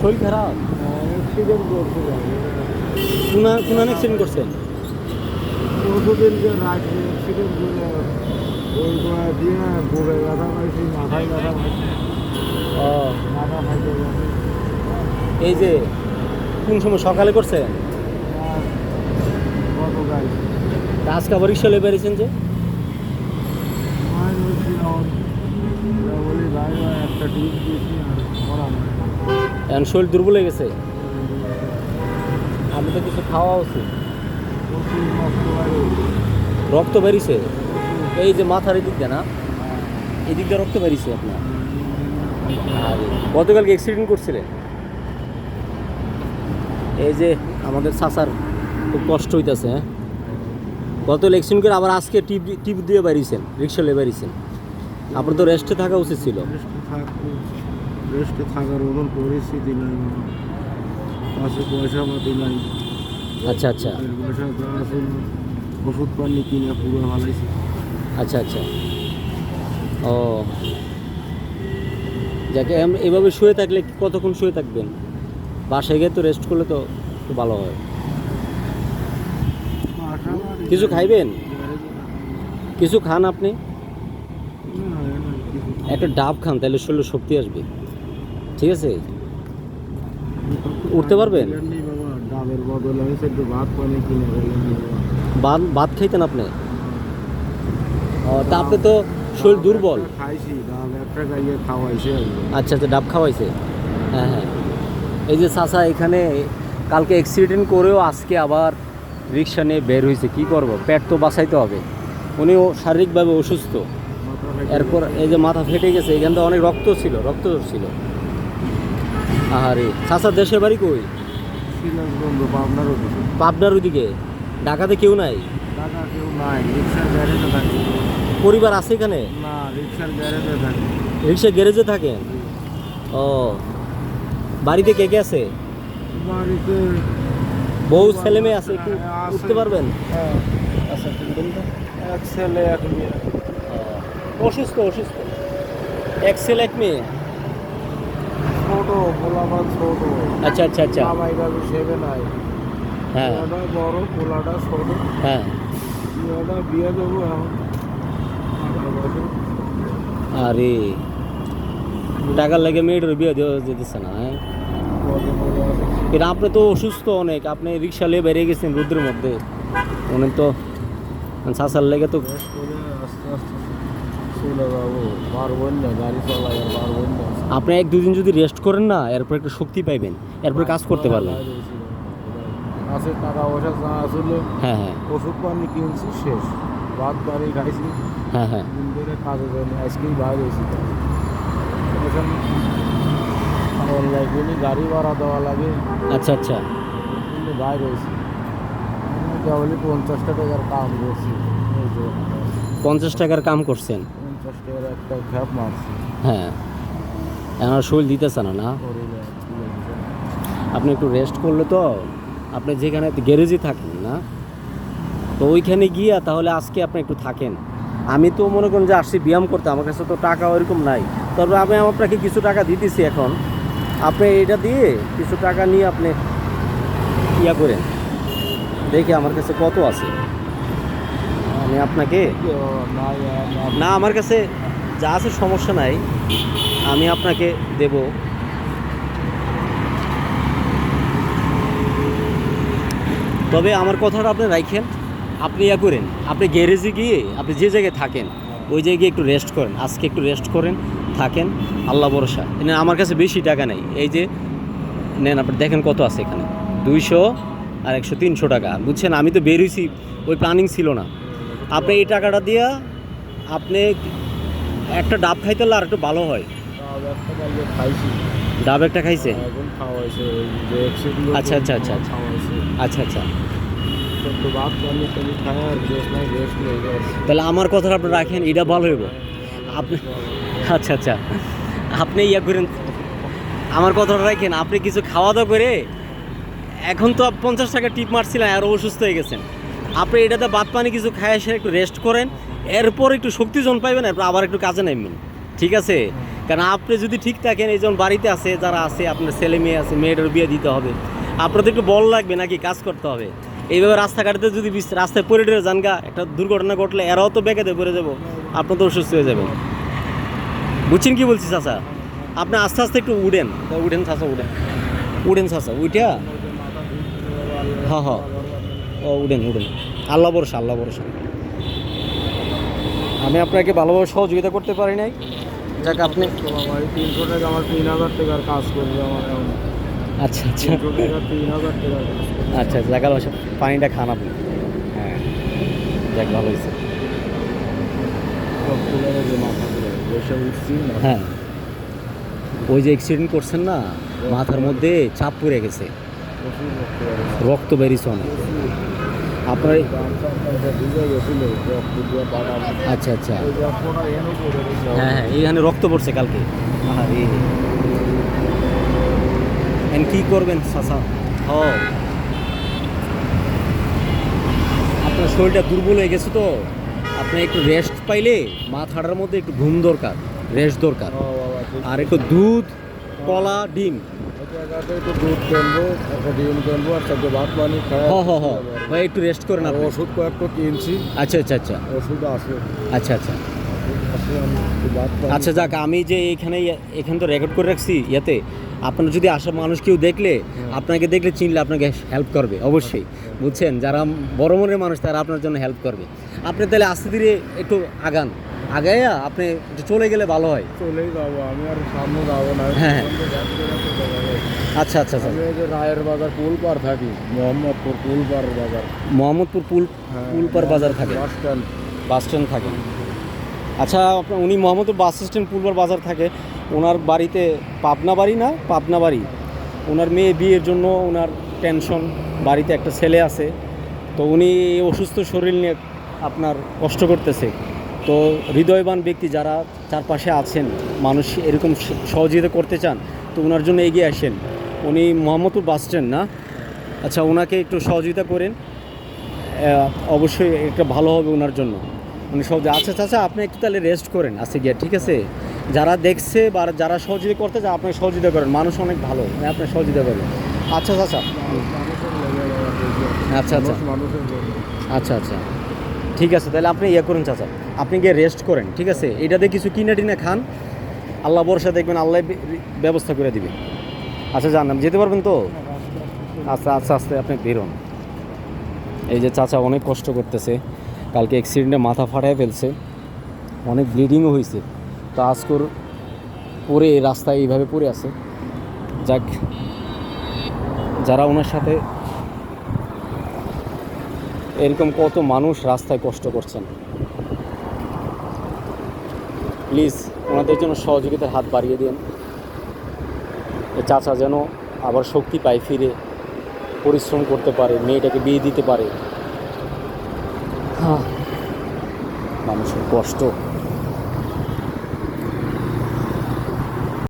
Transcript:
শরীর খারাপ। অ্যাক্সিডেন্ট করছে কোনা কোনা অ্যাক্সিডেন্ট করছেন পরশুদিন যে রাত্রে অ্যাক্সিডেন্ট করে ওই গোড়া দিয়ে বুড়ে ব্যথা পাইছি মাথায় ব্যথা পাইছি। ও। মাথা খাইতে এই যে কোন সময় সকালে করছেন আর গতকাল। আজকে আবার রিক্সা লেবে বেরিয়েছেন যে? বলি ভাই একটা টিপ দিয়েছি এখন শরীর দুর্বল হয়ে গেছে। আমি তো কিছু খাওয়া উচিত রক্ত বেরিয়েছে। এই যে মাথার এদিক দিয়ে না এদিক দিয়ে রক্ত বেরিয়েছে আপনার। আর গতকালকে অ্যাক্সিডেন্ট করছিলেন। এই যে আমাদের চাচার খুব কষ্ট হইতেছে হ্যাঁ? গতকাল অ্যাক্সিডেন্ট করে আবার আজকে টিপ টিপ দিয়ে বেরিয়েছেন রিক্সা লে বেরিয়েছেন। আপনার তো রেস্টে থাকা উচিত ছিল। রেস্টে থাকার মতন পরিস্থিতি নাই আমার পয়সা পাতি নাই। আচ্ছা আচ্ছা। পয়সা দেওয়া ছিল ওষুধ পানি কিনে পুরো ভালাইছি আচ্ছা আচ্ছা। ও। যাকে এভাবে শুয়ে থাকলে কতক্ষণ শুয়ে থাকবেন? বাসায় গিয়ে তো রেস্ট করলে তো একটু ভালো হয়। কিছু খাইবেন? কিছু খান আপনি? একটা ডাব খান তাহলে শরীরে শক্তি আসবে। ঠিক আছে? উঠতে পারবেন? ভাত ভাত খাইতেন আপনি? তা আপনি তো শরীর দুর্বল। আচ্ছা আচ্ছা ডাব খাওয়াইছে। হ্যাঁ হ্যাঁ। এই যে চাচা, এখানে কালকে অ্যাক্সিডেন্ট করেও আজকে আবার রিক্সা নিয়ে বের হয়েছে কি করব? পেট তো বাঁচাইতে হবে। উনিও শারীরিকভাবে অসুস্থ। এরপর এই যে মাথা ফেটে গেছে, এখান থেকে অনেক রক্ত ছিল রক্ত ছিল। আহারে চাচা দেশের বাড়ি কই? পাবনার ওদিকে। পাবনার ঢাকাতে কেউ নাই? টাকা কেউ নাই রিক্সার গ্যারেজে থাকে। পরিবার আছে এখানে? না রিক্সার গ্যারেজে থাকে। রিক্সা গ্যারেজে থাকেন? ও বাড়িতে কে কে আছে? বাড়িতে বউ ছেলে মেয়ে আছে একটু উঠতে পারবেন? হ্যাঁ, আচ্ছা ছেলে এক মেয়ে। অসুস্থ অসুস্থ। এক ছেলে এক মেয়ে? ছোট পোলাটা ছোট আচ্ছা আচ্ছা আচ্ছা জামাই বাবু সেবে নাই হ্যাঁ পোলাটা বড় পোলাটা ছোট হ্যাঁ বিয়েটা বিয়ে দেবো এখন আঠারো বছর। আরে টাকার লাগে মেয়েটার বিয়ে দেওয়া যেতেছে না হ্যাঁ বড় বড় আছে। কিন্তু আপনি তো অসুস্থ অনেক আপনি রিক্সা নিয়ে বেরিয়ে গেছেন রোদ্রের মধ্যে অনেক তো শাসার লেগে তো আপনি এক দুদিন যদি রেস্ট করেন না, এরপর একটু শক্তি পাইবেন, এরপর কাজ করতে পারবেন। আছে টাকা পয়সা যা আসলে হ্যাঁ হ্যাঁ। ওষুধ পানি কিনছি শেষ ভাত পানি খাইছি হ্যাঁ হ্যাঁ। দিন ধরে কাজে যায়নি আজকেই বাইরে হয়েছি অনলাইনে গাড়ি ভাড়া দেওয়া লাগে আচ্ছা আচ্ছা। কিন্তু বাইরে হয়েছি কেবলই পঞ্চাশ টাকার কাম করছি পঞ্চাশ টাকার কাম করছেন। হ্যাঁ। শরীর দিতেছে না না? আপনি একটু রেস্ট করলে তো আপনি যেখানে গ্যারেজে থাকেন না? তো ওইখানে গিয়া তাহলে আজকে আপনি একটু থাকেন। আমি তো মনে করেন যে আসছি ব্যায়াম করতে আমার কাছে তো টাকা ওইরকম নাই। তবে আমি আপনাকে কিছু টাকা দিতেছি এখন। আপনি এটা দিয়ে কিছু টাকা নিয়ে আপনি ইয়া করেন। দেখে আমার কাছে কত আছে। আমি আপনাকে না, আমার কাছে যা আছে সমস্যা নাই। আমি আপনাকে দেব। তবে আমার কথাটা আপনি রাখেন আপনি ইয়া করেন। আপনি গ্যারেজে গিয়ে আপনি যে জায়গায় থাকেন ওই জায়গায় একটু রেস্ট করেন। আজকে একটু রেস্ট করেন থাকেন। আল্লাহ ভরসা। এনে আমার কাছে বেশি টাকা নেই। এই যে নেন আপনি দেখেন কত আছে এখানে। দুইশো আর একশো তিনশো টাকা। বুঝছেন? আমি তো বেরোইছি ওই প্ল্যানিং ছিল না। আপনি এই টাকাটা দিয়া আপনি একটা ডাব খাইতে হলে আর একটু ভালো হয়। ডাব একটা খাইছি। ডাব একটা খাইছে? খাওয়াইছে ওই যে accident আচ্ছা, আচ্ছা, আচ্ছা, আচ্ছা। আচ্ছা আচ্ছা। নেই গেছে তাহলে আমার কথাটা আপনি রাখেন এটা ভালো হইব। আপনি আচ্ছা আচ্ছা আপনি ইয়া করেন আমার কথাটা রাখেন আপনি কিছু খাওয়া দাওয়া করে এখন তো পঞ্চাশ টাকা টিপ মারছিলেন আর অসুস্থ হয়ে গেছেন। আপনি এটাতে বাদ পানি কিছু খায় এসে একটু রেস্ট করেন এরপর একটু শক্তি জন পাইবেন এরপর আবার একটু কাজে নামবেন ঠিক আছে? কারণ আপনি যদি ঠিক থাকেন এই বাড়িতে আছে যারা আছে আপনার ছেলে মেয়ে আছে মেয়েটার বিয়ে দিতে হবে। আপনাদের একটু বল লাগবে নাকি কাজ করতে হবে? এইভাবে রাস্তাঘাটে যদি রাস্তায় পড়ে টরে যান গা একটা দুর্ঘটনা ঘটলে এরাও তো বেঁকে পড়ে যাব। আপনার তো অসুস্থ হয়ে যাবেন। বুঝছেন কি বলছি চাচা? আপনি আস্তে আস্তে একটু উঠেন। তা উঠেন চাচা উঠেন। উঠেন চাচা উঠা হ্যাঁ হ্যাঁ ও উঠেন উঠেন। আল্লাহ ভরসা আল্লাহ ভরসা। আমি আপনাকে ভালোভাবে সহযোগিতা করতে পারি নাই। যাক আপনি তিনশো টাকা আমার তিন হাজার টাকার কাজ করবে আমার আচ্ছা আচ্ছা। তিন হাজার টাকার আচ্ছা যাক আল্লাহ পানিটা খান আপনি। হ্যাঁ যাক ভালো হয়েছে। হ্যাঁ। ওই যে অ্যাক্সিডেন্ট করছেন না মাথার মধ্যে চাপ পড়ে গেছে। রক্ত রক্ত বেরিয়েছে অনেক। আপনার আচ্ছা আচ্ছা। হ্যাঁ হ্যাঁ এইখানে রক্ত পড়ছে কালকে। এন কি করবেন চাচা হ। আপনার শরীরটা দুর্বল হয়ে গেছে তো? আপনি একটু রেস্ট পাইলে মাথাটার মধ্যে একটু ঘুম দরকার রেস্ট দরকার। ও আর একটু দুধ কলা ডিম। দুধ কিনবো একটা ডিম কিনবো আর চারটে ভাত পানি খাই হ হ ভাই একটু রেস্ট করেন আপনি ওষুধ কয়েকটা কিনছি আচ্ছা আচ্ছা আচ্ছা। ওষুধ আছে আচ্ছা আচ্ছা। আচ্ছা যাক আমি যে এখানে এখানে তো রেকর্ড করে রাখছি ইয়াতে। আপনার যদি আসা মানুষ কেউ দেখলে আপনাকে দেখলে চিনলে আপনাকে হেল্প করবে অবশ্যই। বুঝছেন? যারা বড় মনের মানুষ তারা আপনার জন্য হেল্প করবে। আপনি তাহলে আস্তে ধীরে একটু আগান। আগাইয়া আপনি চলে গেলে ভালো হয়। চলেই যাব আমি আর সামনে যাব না। হ্যাঁ, আচ্ছা আচ্ছা আচ্ছা। আমি এই যে রায়ের বাজার পুলপার থাকি। মোহাম্মদপুর পুলপার বাজার। মোহাম্মদপুর পুল হ্যাঁ, পুলপার বাজার থাকে। Bus stand. বাস স্ট্যান্ড থাকে। আচ্ছা আপনার উনি মোহাম্মদপুর বাস স্ট্যান্ড পুলবার বাজার থাকে। ওনার বাড়িতে পাবনা বাড়ি না? পাবনা বাড়ি। ওনার মেয়ে বিয়ের জন্য ওনার টেনশন বাড়িতে একটা ছেলে আছে। তো উনি অসুস্থ শরীর নিয়ে আপনার কষ্ট করতেছে। তো হৃদয়বান ব্যক্তি যারা চারপাশে আছেন মানুষ এরকম সহযোগিতা করতে চান তো ওনার জন্য এগিয়ে আসেন। উনি মোহাম্মদপুর বাস স্ট্যান্ড না? আচ্ছা ওনাকে একটু সহযোগিতা করেন। অবশ্যই একটা ভালো হবে ওনার জন্য। উনি সব আচ্ছা আচ্ছা আপনি একটু তাহলে রেস্ট করেন আজকে গিয়ে ঠিক আছে? যারা দেখছে বা যারা সহযোগিতা করতে চায় আপনি সহযোগিতা করেন। মানুষ অনেক ভালো আপনি সহযোগিতা করেন। আচ্ছা আচ্ছা। আচ্ছা, আচ্ছা। জন্য। আচ্ছা আচ্ছা। ঠিক আছে তাহলে আপনি ইয়ে করেন চাচা। আপনি গিয়ে রেস্ট করেন ঠিক আছে? এটাতে কিছু কিনে টিনে খান। আল্লাহ ভরসা দেখবেন আল্লাহ ব্যবস্থা করে দিবে। আচ্ছা জানলাম। যেতে পারবেন তো? আচ্ছা আস্তে আস্তে, আপনি বেরোন। এই যে চাচা অনেক কষ্ট করতেছে। কালকে অ্যাক্সিডেন্টে মাথা ফাটায় ফেলছে। অনেক ব্লিডিংও হয়েছে তো আজকর পরে রাস্তায় এইভাবে পড়ে আছে। যাক, যারা ওনার সাথে এরকম কত মানুষ রাস্তায় কষ্ট করছেন। প্লিজ ওনাদের জন্য সহযোগিতার হাত বাড়িয়ে দিন। চাচা যেন আবার শক্তি পায়, ফিরে, পরিশ্রম করতে পারে, মেয়েটাকে বিয়ে দিতে পারে। হ্যাঁ মানুষের কষ্ট।